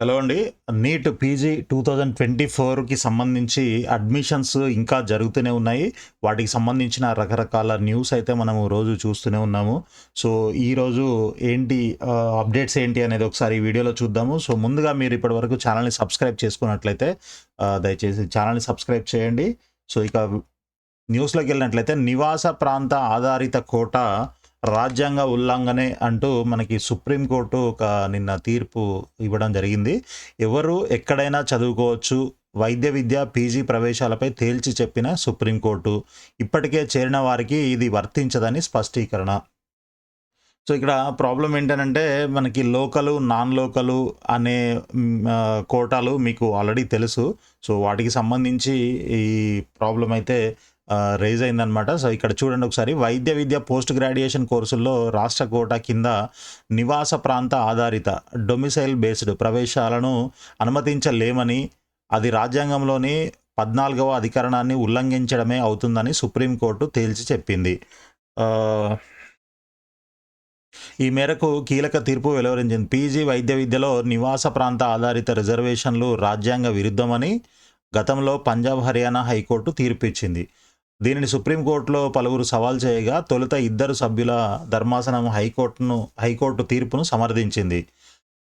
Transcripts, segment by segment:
Hello అండి. NEET PG two thousand twenty ఫోర్కి సంబంధించి అడ్మిషన్స్ ఇంకా జరుగుతూనే ఉన్నాయి. వాటికి సంబంధించిన రకరకాల న్యూస్ అయితే మనము రోజు చూస్తూనే ఉన్నాము. సో ఈరోజు ఏంటి అప్డేట్స్ ఏంటి అనేది ఒకసారి వీడియోలో చూద్దాము. సో ముందుగా మీరు ఇప్పటి వరకు ఛానల్ని సబ్స్క్రైబ్ చేసుకున్నట్లయితే దయచేసి ఛానల్ని సబ్స్క్రైబ్ చేయండి. సో ఇక న్యూస్లోకి వెళ్ళినట్లయితే నివాస ప్రాంత ఆధారిత కోట రాజ్యాంగ ఉల్లంఘనే అంటూ మనకి సుప్రీంకోర్టు ఒక నిన్న తీర్పు ఇవ్వడం జరిగింది. ఎవరు ఎక్కడైనా చదువుకోవచ్చు. వైద్య విద్య పీజీ ప్రవేశాలపై తేల్చి చెప్పిన సుప్రీంకోర్టు ఇప్పటికే చేరిన వారికి ఇది వర్తించదని స్పష్టీకరణ. సో ఇక్కడ ప్రాబ్లం ఏంటంటే మనకి లోకలు నాన్ లోకలు అనే కోటాలు మీకు ఆల్రెడీ తెలుసు. సో వాటికి సంబంధించి ఈ ప్రాబ్లం అయితే రేజ్ అయిందనమాట సో ఇక్కడ చూడండి ఒకసారి. వైద్య విద్య పోస్ట్ గ్రాడ్యుయేషన్ కోర్సుల్లో రాష్ట్ర కోట కింద నివాస ప్రాంత ఆధారిత డొమిసైల్ బేస్డ్ ప్రవేశాలను అనుమతించలేమని అది రాజ్యాంగంలోని పద్నాలుగవ అధికరణాన్ని ఉల్లంఘించడమే అవుతుందని సుప్రీంకోర్టు తేల్చి చెప్పింది. ఈ మేరకు కీలక తీర్పు వెలువరించింది. పీజీ వైద్య విద్యలో నివాస ప్రాంత ఆధారిత రిజర్వేషన్లు రాజ్యాంగ విరుద్ధమని గతంలో పంజాబ్ హర్యానా హైకోర్టు తీర్పు ఇచ్చింది దీనిని సుప్రీంకోర్టులో పలువురు సవాల్ చేయగా తొలుత ఇద్దరు సభ్యుల ధర్మాసనం హైకోర్టును హైకోర్టు తీర్పును సమర్థించింది.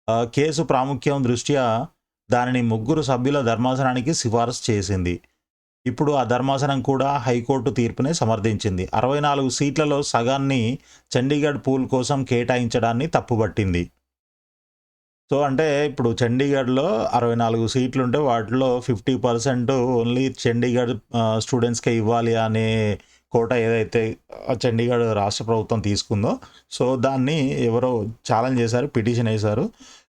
కేసు ప్రాముఖ్యం దృష్ట్యా దానిని ముగ్గురు సభ్యుల ధర్మాసనానికి సిఫారసు చేసింది. ఇప్పుడు ఆ ధర్మాసనం కూడా హైకోర్టు తీర్పునే సమర్థించింది. అరవై నాలుగు సీట్లలో సగాన్ని చండీగఢ్ పూల్ కోసం కేటాయించడాన్ని తప్పుబట్టింది సో అంటే ఇప్పుడు చండీగఢ్లో అరవై నాలుగు సీట్లు ఉంటే వాటిలో ఫిఫ్టీ పర్సెంట్ ఓన్లీ చండీగఢ్ స్టూడెంట్స్కే ఇవ్వాలి అనే కోట ఏదైతే చండీగఢ్ రాష్ట్ర ప్రభుత్వం తీసుకుందో సో దాన్ని ఎవరో ఛాలెంజ్ చేశారు పిటిషన్ వేశారు.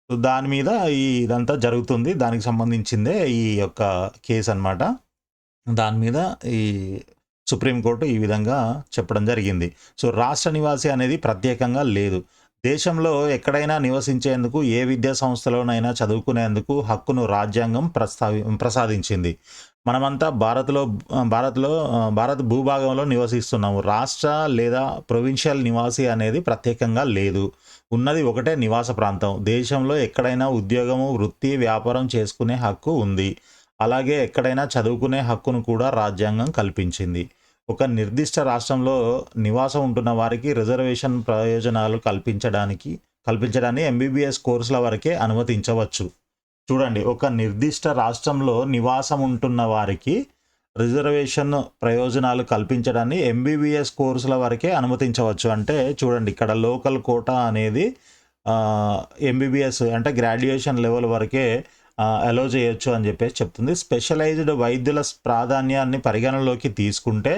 సో దాని మీద ఈ ఇదంతా జరుగుతుంది. దానికి సంబంధించిందే ఈ యొక్క కేసు అన్నమాట. దాని మీద ఈ సుప్రీంకోర్టు ఈ విధంగా చెప్పడం జరిగింది. సో రాష్ట్ర నివాసి అనేది ప్రత్యేకంగా లేదు. దేశంలో ఎక్కడైనా నివసించేందుకు ఏ విద్యా సంస్థలోనైనా చదువుకునేందుకు హక్కును రాజ్యాంగం ప్రస్తావి ప్రసాదించింది. మనమంతా భారత్లో భారత్లో భారత్ భూభాగంలో నివసిస్తున్నాము. రాష్ట్ర లేదా ప్రొవిన్షియల్ నివాసి అనేది ప్రత్యేకంగా లేదు. ఉన్నది ఒకటే నివాస ప్రాంతం. దేశంలో ఎక్కడైనా ఉద్యోగము వృత్తి వ్యాపారం చేసుకునే హక్కు ఉంది. అలాగే ఎక్కడైనా చదువుకునే హక్కును కూడా రాజ్యాంగం కల్పించింది. ఒక నిర్దిష్ట రాష్ట్రంలో నివాసం ఉంటున్న వారికి రిజర్వేషన్ ప్రయోజనాలు కల్పించడానికి కల్పించడాన్ని ఎంబీబీఎస్ కోర్సుల వరకే అనుమతించవచ్చు. చూడండి ఒక నిర్దిష్ట రాష్ట్రంలో నివాసం ఉంటున్న వారికి రిజర్వేషన్ ప్రయోజనాలు కల్పించడాన్ని ఎంబీబీఎస్ కోర్సుల వరకే అనుమతించవచ్చు. అంటే చూడండి ఇక్కడ లోకల్ కోటా అనేది ఎంబీబీఎస్ అంటే గ్రాడ్యుయేషన్ లెవెల్ వరకే అలో చేయొచ్చు అని చెప్పేసి చెప్తుంది. స్పెషలైజ్డ్ వైద్యుల ప్రాధాన్యాన్ని పరిగణనలోకి తీసుకుంటే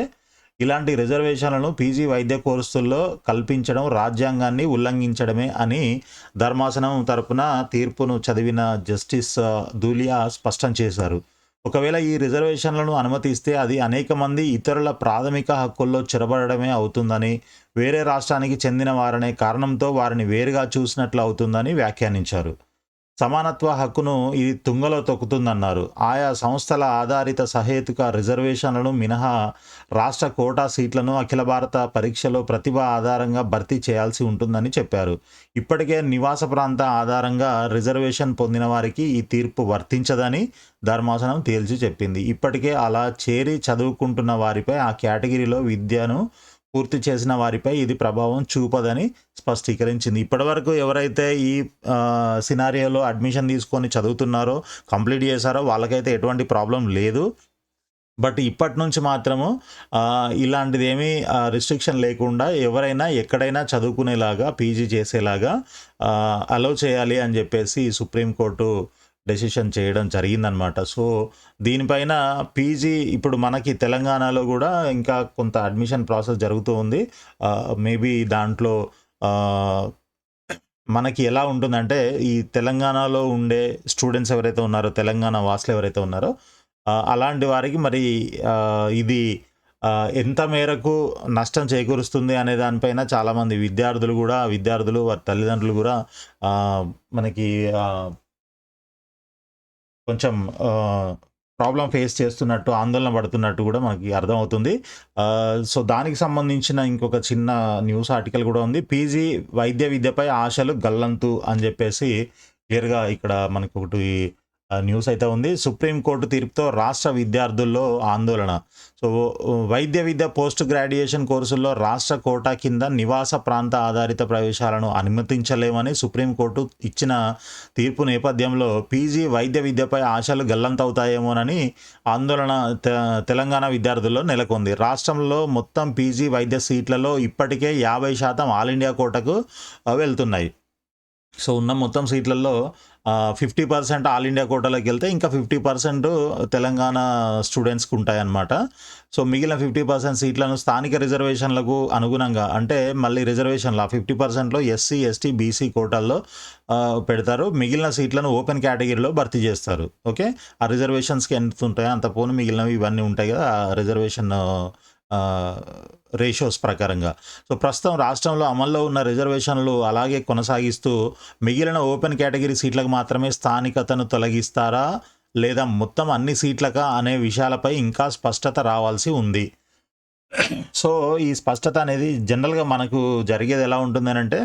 ఇలాంటి రిజర్వేషన్లను పీజీ వైద్య కోర్సుల్లో కల్పించడం రాజ్యాంగాన్ని ఉల్లంఘించడమే అని ధర్మాసనం తరపున తీర్పును చదివిన జస్టిస్ దూలియా ధూలియా స్పష్టం చేశారు. ఒకవేళ ఈ రిజర్వేషన్లను అనుమతిస్తే అది అనేక మంది ఇతరుల ప్రాథమిక హక్కుల్లో చెరబడమే అవుతుందని వేరే రాష్ట్రానికి చెందిన వారనే కారణంతో వారిని వేరుగా చూసినట్లు అవుతుందని వ్యాఖ్యానించారు. సమానత్వ హక్కును ఇది తుంగలో తొక్కుతుందన్నారు. ఆయా సంస్థల ఆధారిత సహేతుక రిజర్వేషన్లను మినహా రాష్ట్ర కోటా సీట్లను అఖిల భారత పరీక్షలో ప్రతిభ ఆధారంగా భర్తీ చేయాల్సి ఉంటుందని చెప్పారు. ఇప్పటికే నివాస ప్రాంత ఆధారంగా రిజర్వేషన్ పొందిన వారికి ఈ తీర్పు వర్తించదని ధర్మాసనం తేల్చి చెప్పింది. ఇప్పటికే అలా చేరి చదువుకుంటున్న వారిపై ఆ కేటగిరీలో విద్యను పూర్తి చేసిన వారిపై ఇది ప్రభావం చూపదని స్పష్టీకరించింది. ఇప్పటివరకు ఎవరైతే ఈ సినారియోలో అడ్మిషన్ తీసుకొని చదువుతున్నారో కంప్లీట్ చేశారో వాళ్ళకైతే ఎటువంటి ప్రాబ్లం లేదు. బట్ ఇప్పటి నుంచి మాత్రము ఆ, ఇలాంటిది ఏమీ రిస్ట్రిక్షన్ లేకుండా ఎవరైనా ఎక్కడైనా చదువుకునేలాగా పీజీ చేసేలాగా అలో చేయాలి అని చెప్పేసి సుప్రీంకోర్టు డెసిషన్ చేయడం జరిగిందనమాట సో దీనిపైన పీజీ ఇప్పుడు మనకి తెలంగాణలో కూడా ఇంకా కొంత అడ్మిషన్ ప్రాసెస్ జరుగుతూ ఉంది. మేబీ దాంట్లో మనకి ఎలా ఉంటుందంటే ఈ తెలంగాణలో ఉండే స్టూడెంట్స్ ఎవరైతే ఉన్నారో తెలంగాణ వాసులు ఎవరైతే ఉన్నారో అలాంటి వారికి మరి ఇది ఎంత మేరకు నష్టం చేకూరుస్తుంది అనే దానిపైన చాలామంది విద్యార్థులు కూడా విద్యార్థులు వారి తల్లిదండ్రులు కూడా మనకి కొంచెం ప్రాబ్లం ఫేస్ చేస్తున్నట్టు ఆందోళన పడుతున్నట్టు కూడా మనకి అర్థమవుతుంది. సో దానికి సంబంధించిన ఇంకొక చిన్న న్యూస్ ఆర్టికల్ కూడా ఉంది. పీజీ వైద్య విద్యపై ఆశలు గల్లంతు అని చెప్పేసి క్లియర్‌గా ఇక్కడ మనకు ఒకటి న్యూస్ అయితే ఉంది. సుప్రీంకోర్టు తీర్పుతో రాష్ట్ర విద్యార్థుల్లో ఆందోళన. సో, వైద్య విద్య పోస్ట్ గ్రాడ్యుయేషన్ కోర్సుల్లో రాష్ట్ర కోటా కింద నివాస ప్రాంత ఆధారిత ప్రవేశాలను అనుమతించలేమని సుప్రీంకోర్టు ఇచ్చిన తీర్పు నేపథ్యంలో పీజీ వైద్య విద్యపై ఆశలు గల్లంతవుతాయేమోనని ఆందోళన తె తెలంగాణ విద్యార్థుల్లో నెలకొంది. రాష్ట్రంలో మొత్తం పీజీ వైద్య సీట్లలో ఇప్పటికే 50% ఆల్ ఇండియా కోటకు వెళ్తున్నాయి. సో, ఉన్న మొత్తం సీట్లలో ఫిఫ్టీ పర్సెంట్ ఆల్ ఇండియా కోటాలోకెళ్తే ఇంకా 50% తెలంగాణ స్టూడెంట్స్‌కి ఉంటాయన్నమాట. సో, మిగిలిన 50% సీట్లను స్థానిక రిజర్వేషన్లకు అనుగుణంగా అంటే మళ్ళీ రిజర్వేషన్‌లో ఆ ఫిఫ్టీ పర్సెంట్లో ఎస్సీ, ఎస్టీ, బీసీ కోటాల్లో పెడతారు. మిగిలిన సీట్లను ఓపెన్ కేటగిరీలో భర్తీ చేస్తారు. ఓకే. ఆ రిజర్వేషన్స్‌కి ఎంత ఉంటాయో అంత పోను మిగిలినవి ఇవన్నీ ఉంటాయి కదా! ఆ రిజర్వేషన్ రేషియోస్ ప్రకారంగా. సో, ప్రస్తుతం రాష్ట్రంలో అమల్లో ఉన్న రిజర్వేషన్లు అలాగే కొనసాగిస్తూ మిగిలిన ఓపెన్ కేటగిరీ సీట్లకు మాత్రమే స్థానికతను తొలగిస్తారా? లేదా మొత్తం అన్ని సీట్లకా అనే విషయాలపై ఇంకా స్పష్టత రావాల్సి ఉంది. సో, ఈ స్పష్టత అనేది జనరల్‌గా మనకు జరిగేది ఎలా ఉంటుందనంటే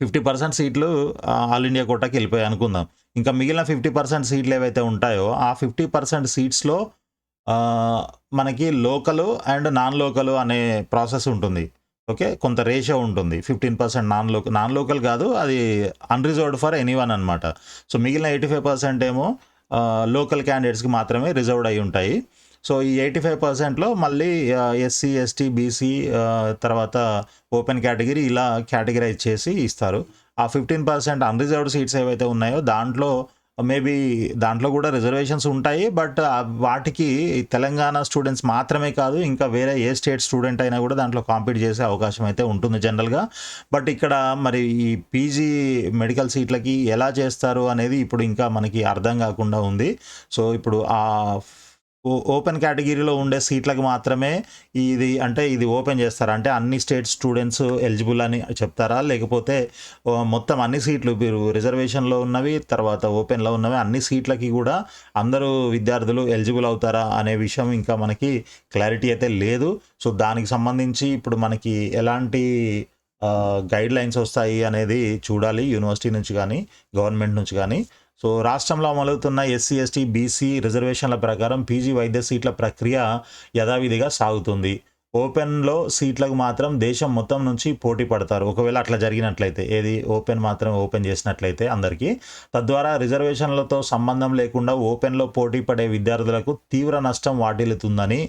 50% సీట్లు ఆల్ ఇండియా కోటాకి వెళ్ళిపోయాయి అనుకుందాం. ఇంకా మిగిలిన 50% సీట్లు ఏవైతే ఉంటాయో ఆ 50% సీట్స్‌లో మనకి లోకల్ అండ్ నాన్ లోకల్ అనే ప్రాసెస్ ఉంటుంది. ఓకే. కొంత రేషియో ఉంటుంది. 15% నాన్ లోకల్ నాన్ లోకల్ కాదు అది అన్‌రిజర్వ్డ్ ఫర్ ఎనీవన్ అనమాట. సో, మిగిలిన 85% ఏమో లోకల్ క్యాండిడేట్స్‌కి మాత్రమే రిజర్వ్డ్ అయ్యి ఉంటాయి. సో, ఈ ఎయిటీ ఫైవ్ పర్సెంట్లో మళ్ళీ ఎస్సీ, ఎస్టీ, బీసీ తర్వాత ఓపెన్ కేటగిరీ ఇలా కేటగిరైజ్ చేసి ఇస్తారు. ఆ 15% అన్‌రిజర్వ్డ్ సీట్స్ ఏవైతే ఉన్నాయో దాంట్లో మేబీ దాంట్లో కూడా రిజర్వేషన్స్ ఉంటాయి. బట్ వాటికి తెలంగాణ స్టూడెంట్స్ మాత్రమే కాదు ఇంకా వేరే ఏ స్టేట్ స్టూడెంట్ అయినా కూడా దాంట్లో కాంపీట్ చేసే అవకాశం అయితే ఉంటుంది జనరల్‌గా. బట్ ఇక్కడ మరి ఈ పీజీ మెడికల్ సీట్లకి ఎలా చేస్తారు అనేది ఇప్పుడు ఇంకా మనకి అర్థం కాకుండా ఉంది. సో, ఇప్పుడు ఆ ఓపెన్ కేటగిరీలో ఉండే సీట్లకు మాత్రమే ఇది అంటే ఇది ఓపెన్ చేస్తారా? అంటే అన్ని స్టేట్ స్టూడెంట్స్ ఎలిజిబుల్ అని చెప్తారా? లేకపోతే మొత్తం అన్ని సీట్లు మీరు రిజర్వేషన్‌లో ఉన్నవి తర్వాత ఓపెన్‌లో ఉన్నవి అన్ని సీట్లకి కూడా అందరూ విద్యార్థులు ఎలిజిబుల్ అవుతారా? అనే విషయం ఇంకా మనకి క్లారిటీ అయితే లేదు. సో, దానికి సంబంధించి ఇప్పుడు మనకి ఎలాంటి గైడ్ గైడ్‌లైన్స్ వస్తాయి అనేది చూడాలి యూనివర్సిటీ నుంచి కానీ గవర్నమెంట్ నుంచి కానీ సో, రాష్ట్రంలో అమలవుతున్న ఎస్సీ, ఎస్టీ, బీసీ రిజర్వేషన్ల ప్రకారం పీజీ వైద్య సీట్ల ప్రక్రియ యథావిధిగా సాగుతుంది. ఓపెన్‌లో సీట్లకు మాత్రం దేశం మొత్తం నుంచి పోటీ పడతారు. ఒకవేళ అట్లా జరిగినట్లయితే ఏది ఓపెన్ మాత్రం ఓపెన్ చేసినట్లయితే అందరికీ తద్వారా రిజర్వేషన్లతో సంబంధం లేకుండా ఓపెన్‌లో పోటీ పడే విద్యార్థులకు తీవ్ర నష్టం వాటిల్లుతుందని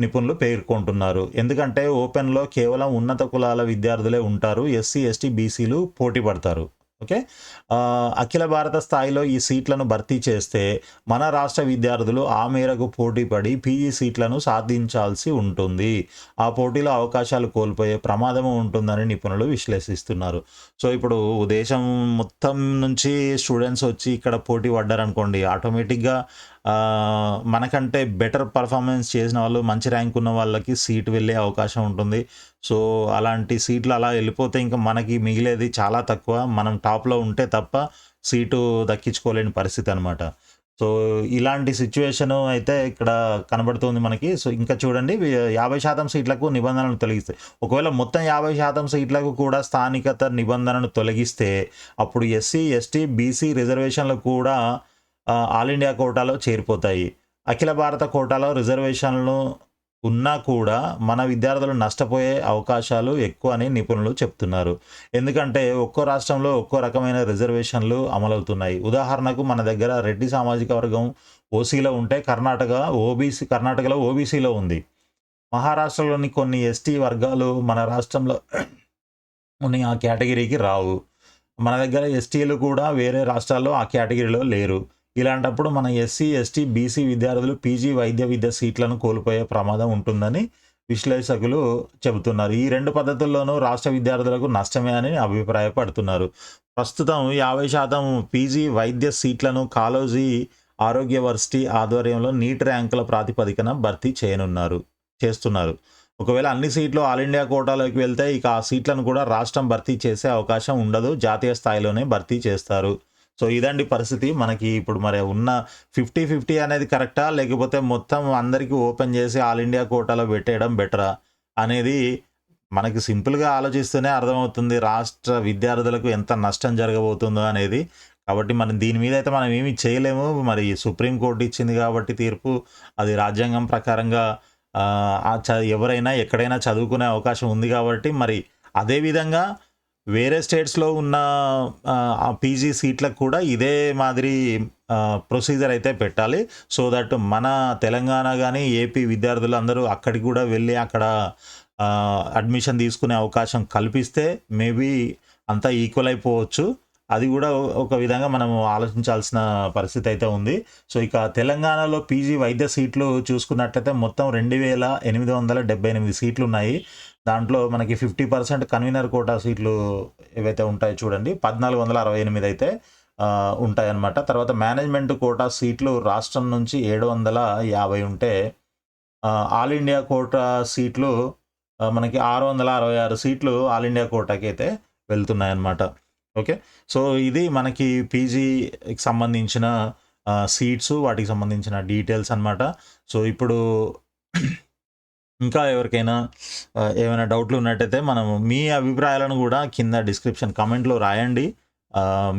నిపుణులు పేర్కొంటున్నారు. ఎందుకంటే ఓపెన్‌లో కేవలం ఉన్నత కులాల విద్యార్థులే ఉంటారు. ఎస్సీ, ఎస్టీ, బీసీలు పోటీ పడతారు. ఓకే. అఖిల భారత స్థాయిలో ఈ సీట్లను భర్తీ చేస్తే మన రాష్ట్ర విద్యార్థులు ఆ మేరకు పోటీ పడి పీజీ సీట్లను సాధించాల్సి ఉంటుంది. ఆ పోటీలో అవకాశాలు కోల్పోయే ప్రమాదము ఉంటుందని నిపుణులు విశ్లేషిస్తున్నారు. సో, ఇప్పుడు దేశం మొత్తం నుంచి స్టూడెంట్స్ వచ్చి ఇక్కడ పోటీ పడ్డారనుకోండి ఆటోమేటిక్‌గా మనకంటే బెటర్ పర్ఫార్మెన్స్ చేసిన వాళ్ళు మంచి ర్యాంక్ ఉన్న వాళ్ళకి సీట్ వెళ్ళే అవకాశం ఉంటుంది. సో, అలాంటి సీట్లు అలా వెళ్ళిపోతే ఇంకా మనకి మిగిలేది చాలా తక్కువ. మనం టాప్‌లో ఉంటే తప్ప సీటు దక్కించుకోలేని పరిస్థితి అనమాట. సో, ఇలాంటి సిచ్యువేషను అయితే ఇక్కడ కనబడుతుంది మనకి. సో, ఇంకా చూడండి యాభై శాతం సీట్లకు నిబంధనలు తొలగిస్తాయి. ఒకవేళ మొత్తం 50% సీట్లకు కూడా స్థానికత నిబంధనను తొలగిస్తే అప్పుడు ఎస్సీ, ఎస్టీ, బీసీ రిజర్వేషన్లు కూడా ఆల్ ఇండియా కోటాలో చేరిపోతాయి. అఖిల భారత కోటాలో రిజర్వేషన్లు ఉన్నా కూడా మన విద్యార్థులు నష్టపోయే అవకాశాలు ఎక్కువ అని నిపుణులు చెప్తున్నారు. ఎందుకంటే ఒక్కో రాష్ట్రంలో ఒక్కో రకమైన రిజర్వేషన్లు అమలవుతున్నాయి. ఉదాహరణకు మన దగ్గర రెడ్డి సామాజిక వర్గం ఓసీలో ఉంటే కర్ణాటక ఓబీసీ కర్ణాటకలో ఓబీసీలో ఉంది. మహారాష్ట్రలోని కొన్ని ఎస్టీ వర్గాలు మన రాష్ట్రంలో ఉన్న ఆ కేటగిరీకి రావు. మన దగ్గర ఎస్టీలు కూడా వేరే రాష్ట్రాల్లో ఆ కేటగిరీలో లేరు. ఇలాంటప్పుడు మన ఎస్సీ, ఎస్టీ, బీసీ విద్యార్థులు పీజీ వైద్య విద్య సీట్లను కోల్పోయే ప్రమాదం ఉంటుందని విశ్లేషకులు చెబుతున్నారు. ఈ రెండు పద్ధతుల్లోనూ రాష్ట్ర విద్యార్థులకు నష్టమే అని అభిప్రాయపడుతున్నారు. ప్రస్తుతం 50% పీజీ వైద్య సీట్లను కాలేజీ ఆరోగ్య వర్సిటీ ఆధ్వర్యంలో నీట్ ర్యాంకుల ప్రాతిపదికన భర్తీ చేయనున్నారు చేస్తున్నారు. ఒకవేళ అన్ని సీట్లు ఆల్ ఇండియా కోటాలోకి వెళ్తే ఇక ఆ సీట్లను కూడా రాష్ట్రం భర్తీ చేసే అవకాశం ఉండదు. జాతీయ స్థాయిలోనే భర్తీ చేస్తారు. సో, ఇదండి పరిస్థితి. మనకి ఇప్పుడు మరి ఉన్న 50, 50 అనేది కరెక్టా? లేకపోతే మొత్తం అందరికీ ఓపెన్ చేసి ఆల్ ఇండియా కోటాలో పెట్టేయడం బెటరా? అనేది మనకి సింపుల్‌గా ఆలోచిస్తేనే అర్థమవుతుంది. రాష్ట్ర విద్యార్థులకు ఎంత నష్టం జరగబోతుందో అనేది. కాబట్టి మనం దీని మీద అయితే మనం ఏమీ చేయలేము మరి సుప్రీంకోర్టు ఇచ్చింది కాబట్టి తీర్పు అది రాజ్యాంగం ప్రకారంగా ఎవరైనా ఎక్కడైనా చదువుకునే అవకాశం ఉంది కాబట్టి మరి అదేవిధంగా వేరే స్టేట్స్లో ఉన్న ఆ పీజీ సీట్లకు కూడా ఇదే మాదిరి ప్రొసీజర్ అయితే పెట్టాలి. సో దట్ మన తెలంగాణ కానీ ఏపీ విద్యార్థులు అందరూ అక్కడికి కూడా వెళ్ళి అక్కడ అడ్మిషన్ తీసుకునే అవకాశం కల్పిస్తే మేబీ అంతా ఈక్వల్ అయిపోవచ్చు. అది కూడా ఒక విధంగా మనం ఆలోచించాల్సిన పరిస్థితి అయితే ఉంది. సో ఇక తెలంగాణలో పీజీ వైద్య సీట్లు చూసుకున్నట్లయితే మొత్తం రెండు వేల ఎనిమిది వందల డెబ్బై ఎనిమిది సీట్లు ఉన్నాయి. దాంట్లో మనకి ఫిఫ్టీ పర్సెంట్ కన్వీనర్ కోటా సీట్లు ఏవైతే ఉంటాయో చూడండి పద్నాలుగు వందల అరవై ఎనిమిది అయితే ఉంటాయన్నమాట. తర్వాత మేనేజ్మెంట్ కోటా సీట్లు రాష్ట్రం నుంచి ఏడు వందల యాభై ఉంటే ఆల్ ఇండియా కోటా సీట్లు మనకి ఆరు వందల అరవై ఆరు సీట్లు ఆల్ ఇండియా కోటాకి అయితే వెళ్తున్నాయి అన్నమాట ఓకే? సో ఇది మనకి పీజీకి సంబంధించిన సీట్స్ వాటికి సంబంధించిన డీటెయిల్స్ అనమాట సో ఇప్పుడు ఇంకా ఎవరికైనా ఏమైనా డౌట్లు ఉన్నట్టయితే మనం మీ అభిప్రాయాలను కూడా కింద డిస్క్రిప్షన్ కమెంట్లో రాయండి.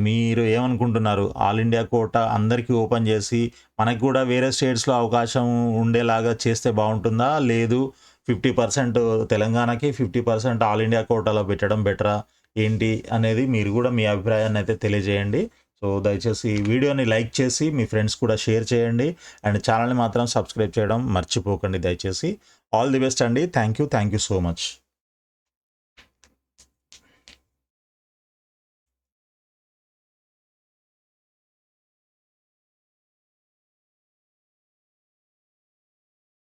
మీరు ఏమనుకుంటున్నారు? ఆల్ ఇండియా కోట అందరికీ ఓపెన్ చేసి మనకి కూడా వేరే స్టేట్స్లో అవకాశం ఉండేలాగా చేస్తే బాగుంటుందా? లేదు. ఫిఫ్టీ పర్సెంట్ తెలంగాణకి ఫిఫ్టీ పర్సెంట్ ఆల్ ఇండియా కోటాలో పెట్టడం బెటరా? ఏంటి అనేది మీరు కూడా మీ అభిప్రాయాన్ని అయితే తెలియజేయండి. సో దయచేసి ఈ వీడియోని లైక్ చేసి మీ ఫ్రెండ్స్ కూడా షేర్ చేయండి. అండ్ ఛానల్ని మాత్రం సబ్స్క్రైబ్ చేయడం మర్చిపోకండి దయచేసి. ఆల్ ది బెస్ట్ అండి thank you thank you so much